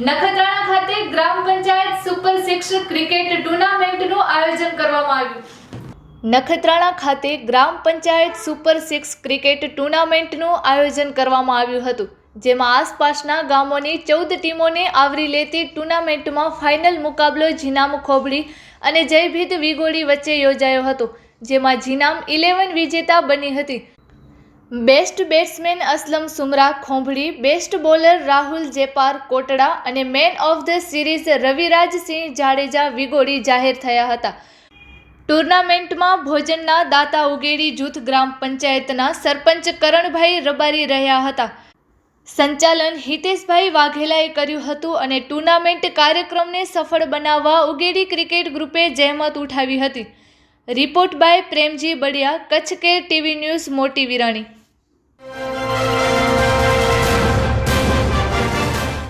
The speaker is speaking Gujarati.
નખત્રાણા ખાતે ગ્રામ પંચાયત સુપર સિક્સ ક્રિકેટ ટુર્નામેન્ટનું આયોજન કરવામાં આવ્યું. નખત્રાણા ખાતે ગ્રામ પંચાયત સુપર સિક્સ ક્રિકેટ ટુર્નામેન્ટનું આયોજન કરવામાં આવ્યું હતું, જેમાં આસપાસના ગામોની ચૌદ ટીમોને આવરી લેતી ટુર્નામેન્ટમાં ફાઇનલ મુકાબલો જીનામ ખોબડી અને જયભીત વિગોડી વચ્ચે યોજાયો હતો, જેમાં જીનામ ઇલેવન વિજેતા બની હતી. Best batsman Aslam Sumra Khombhali, best bowler Rahul Jepar Kotda અને man of the series Ravirajsinh Jadeja Vigodi જાહેર થયા હતા. ટુર્નામેન્ટમાં ભોજનના દાતા ઉગેડી જૂથ ગ્રામ પંચાયતના સરપંચ કરણભાઈ રબારી રહ્યા હતા. સંચાલન હિતેશભાઈ વાઘેલાએ કર્યું હતું અને ટુર્નામેન્ટ કાર્યક્રમને સફળ બનાવવા ઉગેડી ક્રિકેટ ગ્રુપે જહેમત ઉઠાવી હતી. Report by Premji Badiya, Kutch care TV news, Moti Virani.